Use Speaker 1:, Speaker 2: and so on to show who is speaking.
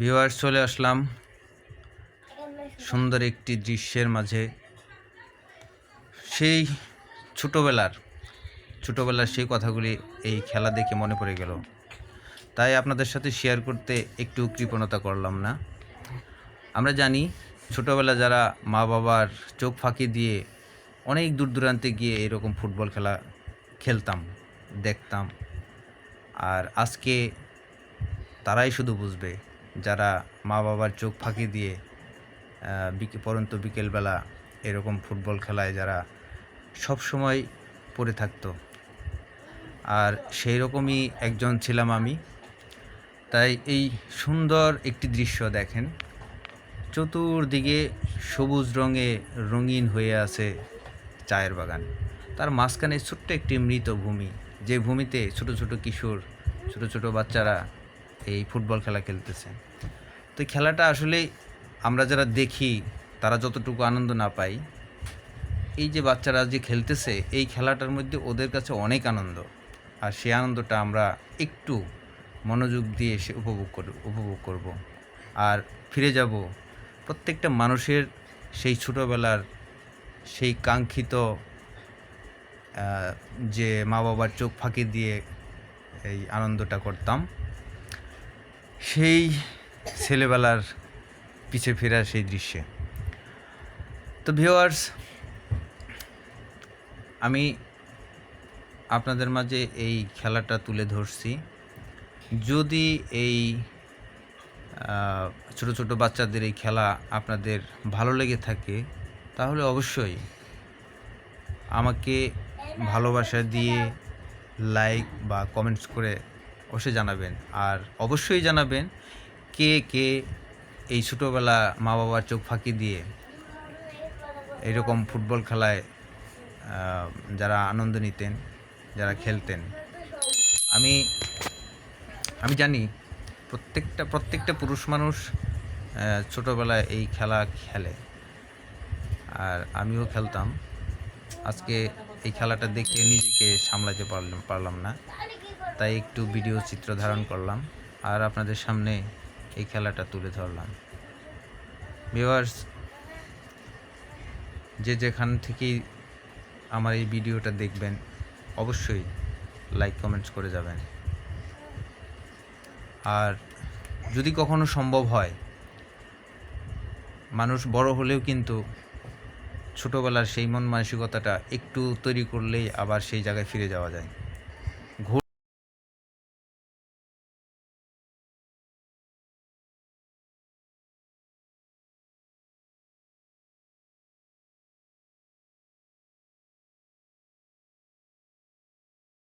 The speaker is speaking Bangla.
Speaker 1: ভিউয়ার্স চলে আসলাম। সুন্দর একটি দৃশ্যের মাঝে। সেই ছোটোবেলার ছোটোবেলার সেই কথাগুলি এই খেলা দেখে মনে পড়ে গেল। তাই আপনাদের সাথে শেয়ার করতে একটু কৃপণতা করলাম না। আমরা জানি, ছোটোবেলা যারা মা বাবার চোখ ফাঁকি দিয়ে অনেক দূর দূরান্তে গিয়ে এরকম ফুটবল খেলা খেলতাম, দেখতাম। আর আজকে তারাই শুধু বুঝবে। যারা মা বাবার চোখ ফাঁকি দিয়ে পরন্ত বিকেলবেলা এরকম ফুটবল খেলায় যারা সব সময় পড়ে থাকতো। আর সেই রকমই একজন ছিলাম আমি। তাই এই সুন্দর একটি দৃশ্য দেখেন। চতুর্দিকে সবুজ রঙে রঙিন হয়ে আছে চায়ের বাগান। তার মাঝখানে ছোট্ট একটি মৃত ভূমি। যে ভূমিতে ছোট ছোট কিশোর, ছোট ছোট বাচ্চারা এই ফুটবল খেলা খেলতেছে। তো খেলাটা আসলে আমরা যারা দেখি, তারা যতটুকু আনন্দ না পাই, এই যে বাচ্চারা যে খেলতেছে, এই খেলাটার মধ্যে ওদের কাছে অনেক আনন্দ। আর সেই আনন্দটা আমরা একটু মনোযোগ দিয়ে এসে উপভোগ করব উপভোগ করব। আর ফিরে যাব, প্রত্যেকটা মানুষের সেই ছোটোবেলার সেই কাঙ্ক্ষিত যে মা বাবার চোখ ফাঁকি দিয়ে এই আনন্দটা করতাম। সেই ছেলেবেলার পিছে ফেরার সেই দৃশ্যে। তো ভিওয়ার্স আমি আপনাদের মাঝে এই খেলাটা তুলে ধরছি। যদি এই ছোট ছোট বাচ্চাদের এই খেলা আপনাদের ভালো লেগে থাকে, তাহলে অবশ্যই আমাকে ভালোবাসা দিয়ে লাইক বা কমেন্টস করে অবশ্যই জানাবেন। আর অবশ্যই জানাবেন কে কে এই ছোটোবেলা মা বাবার চোখ ফাঁকি দিয়ে এরকম ফুটবল খেলায় যারা আনন্দ নিতেন, যারা খেলতেন। আমি আমি জানি প্রত্যেকটা প্রত্যেকটা পুরুষ মানুষ ছোটোবেলায় এই খেলা খেলে। আর আমিও খেলতাম। আজকে এই খেলাটা দেখে নিজেকে সামলাতে পারলাম পারলাম না। তাই একটু ভিডিও চিত্র ধারণ করলাম, আর আপনাদের সামনে এই খেলাটা তুলে ধরলাম। ভিউয়ার্স যে যেখান থেকেই আমার এই ভিডিওটা দেখবেন, অবশ্যই লাইক কমেন্টস করে যাবেন। আর যদি কখনো সম্ভব হয়, মানুষ বড় হলেও কিন্তু ছোটোবেলার সেই মন মানসিকতাটা একটু তৈরি করলেই আবার সেই জায়গায় ফিরে যাওয়া যায়।